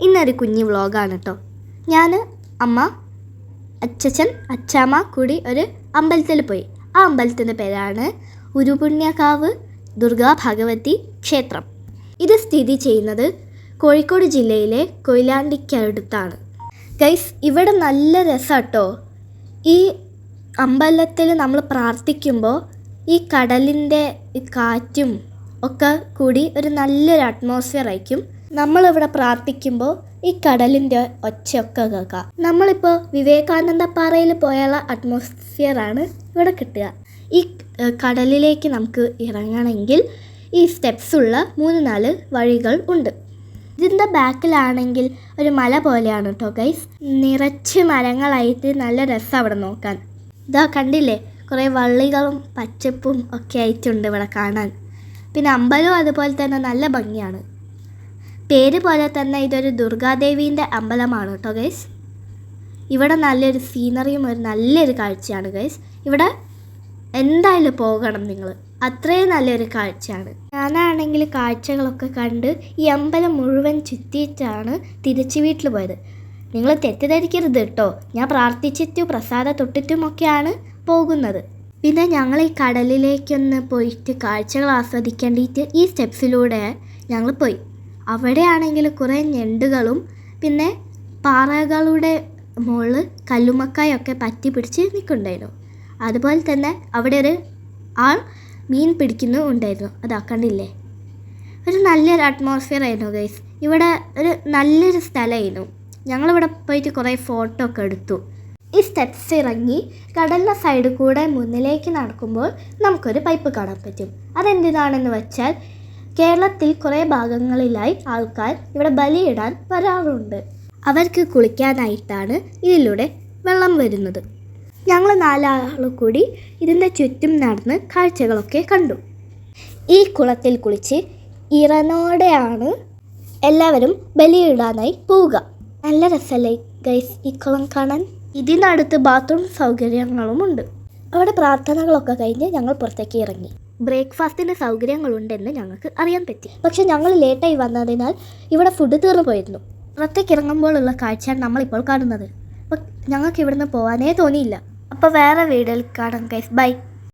ഇന്നൊരു കുഞ്ഞു വ്ളോഗാണ് കേട്ടോ ഞാൻ അമ്മ അച്ഛൻ അച്ചാമ്മ കൂടി ഒരു അമ്പലത്തിൽ പോയി. ആ അമ്പലത്തിന്റെ പേരാണ് ഉരുപുണ്യകാവ് ദുർഗാ ഭഗവതി ക്ഷേത്രം. ഇത് സ്ഥിതി ചെയ്യുന്നത് കോഴിക്കോട് ജില്ലയിലെ കൊയിലാണ്ടിക്കടുത്താണ്. ഗൈസ് ഇവിടെ നല്ല രസമാട്ടോ ഈ അമ്പലത്തിൽ നമ്മൾ പ്രാർത്ഥിക്കുമ്പോൾ ഈ കടലിന്റെ കാറ്റും ഒക്കെ കൂടി ഒരു നല്ലൊരു അറ്റ്മോസ്ഫിയർ ആയിരിക്കും. നമ്മളിവിടെ പ്രാർത്ഥിക്കുമ്പോൾ ഈ കടലിന്റെ ഒച്ചയൊക്കെ കേൾക്കാം. നമ്മളിപ്പോൾ വിവേകാനന്ദ പാറയിൽ പോയുള്ള അറ്റ്മോസ്ഫിയറാണ് ഇവിടെ കിട്ടുക. ഈ കടലിലേക്ക് നമുക്ക് ഇറങ്ങണമെങ്കിൽ ഈ സ്റ്റെപ്സ് ഉള്ള മൂന്ന് നാല് വഴികൾ ഉണ്ട്. ഇതിന്റെ ബാക്കിലാണെങ്കിൽ ഒരു മല പോലെയാണ് കേട്ടോ ഗൈസ്. നിറച്ച് മരങ്ങളായിട്ട് നല്ല രസം അവിടെ നോക്കാൻ. ഇതാ കണ്ടില്ലേ? കുറേ വള്ളികളും പച്ചപ്പും ഒക്കെ ആയിട്ടുണ്ട് ഇവിടെ കാണാൻ. പിന്നെ അമ്പലവും അതുപോലെ തന്നെ നല്ല ഭംഗിയാണ്. പേര് പോലെ തന്നെ ഇതൊരു ദുർഗാദേവീന്റെ അമ്പലമാണ് കേട്ടോ ഗൈസ് ഇവിടെ നല്ലൊരു സീനറിയും ഒരു നല്ലൊരു കാഴ്ചയാണ് ഗൈസ് ഇവിടെ എന്തായാലും പോകണം നിങ്ങൾ അത്രയും നല്ലൊരു കാഴ്ചയാണ്. ഞാനാണെങ്കിൽ കാഴ്ചകളൊക്കെ കണ്ട് ഈ അമ്പലം മുഴുവൻ ചുറ്റിയിട്ടാണ് തിരിച്ചു വീട്ടിൽ പോയത്. നിങ്ങൾ തെറ്റിദ്ധരിക്കരുത് കേട്ടോ. ഞാൻ പ്രാർത്ഥിച്ചിട്ടും പ്രസാദ തൊട്ടിട്ടുമൊക്കെയാണ് പോകുന്നത്. പിന്നെ ഞങ്ങൾ ഈ കടലിലേക്കൊന്ന് പോയിട്ട് കാഴ്ചകൾ ആസ്വദിക്കേണ്ടിയിട്ട് ഈ സ്റ്റെപ്സിലൂടെ ഞങ്ങൾ പോയി. അവിടെയാണെങ്കിൽ കുറേ ഞണ്ടുകളും പിന്നെ പാറകളുടെ മുകളിൽ കല്ലുമക്കായൊക്കെ പറ്റി പിടിച്ച് നിൽക്കുന്നുണ്ടായിരുന്നു അതുപോലെ തന്നെ അവിടെ ഒരു ആൾ മീൻ പിടിക്കുന്നു ഉണ്ടായിരുന്നു. അതാ കണ്ടില്ലേ? ഒരു നല്ലൊരു അറ്റ്മോസ്ഫിയർ ആയിരുന്നു ഗൈസ് ഇവിടെ ഒരു നല്ലൊരു സ്ഥലമായിരുന്നു. ഞങ്ങളിവിടെ പോയിട്ട് കുറേ ഫോട്ടോ ഒക്കെ എടുത്തു. ഈ സ്റ്റെപ്സ് ഇറങ്ങി കടലിന്റെ സൈഡിൽ കൂടെ മുന്നിലേക്ക് നടക്കുമ്പോൾ നമുക്കൊരു പൈപ്പ് കാണാൻ പറ്റും. അതെന്തിനാണെന്ന് വെച്ചാൽ കേരളത്തിൽ കുറേ ഭാഗങ്ങളിലായി ആൾക്കാർ ഇവിടെ ബലിയിടാൻ വരാറുണ്ട്. അവർക്ക് കുളിക്കാനായിട്ടാണ് ഇതിലൂടെ വെള്ളം വരുന്നത്. ഞങ്ങൾ നാലാൾ കൂടി ഇതിന്റെ ചുറ്റും നടന്ന് കാഴ്ചകളൊക്കെ കണ്ടു. ഈ കുളത്തിൽ കുളിച്ച് ഇറനോടെയാണ് എല്ലാവരും ബലിയിടാനായി പോവുക. നല്ല രസമല്ലേ ഗൈസ് ഈ കുളം കാണാൻ? ഇതിനടുത്ത് ബാത്റൂം സൗകര്യങ്ങളുമുണ്ട്. അവിടെ പ്രാർത്ഥനകളൊക്കെ കഴിഞ്ഞ് ഞങ്ങൾ പുറത്തേക്ക് ഇറങ്ങി. ബ്രേക്ക്ഫാസ്റ്റിന്റെ സൗകര്യങ്ങളുണ്ടെന്ന് ഞങ്ങൾക്ക് അറിയാൻ പറ്റി. പക്ഷെ ഞങ്ങൾ ലേറ്റായി വന്നതിനാൽ ഇവിടെ ഫുഡ് തീർന്നു പോയിരുന്നു. പുറത്തേക്ക് ഇറങ്ങുമ്പോഴുള്ള കാഴ്ചയാണ് നമ്മളിപ്പോൾ കാണുന്നത്. അപ്പം ഞങ്ങൾക്ക് ഇവിടുന്ന് പോകാനേ തോന്നിയില്ല. അപ്പോൾ വേറെ വീഡിയോയിൽ കാണാം ഗൈസ് ബൈ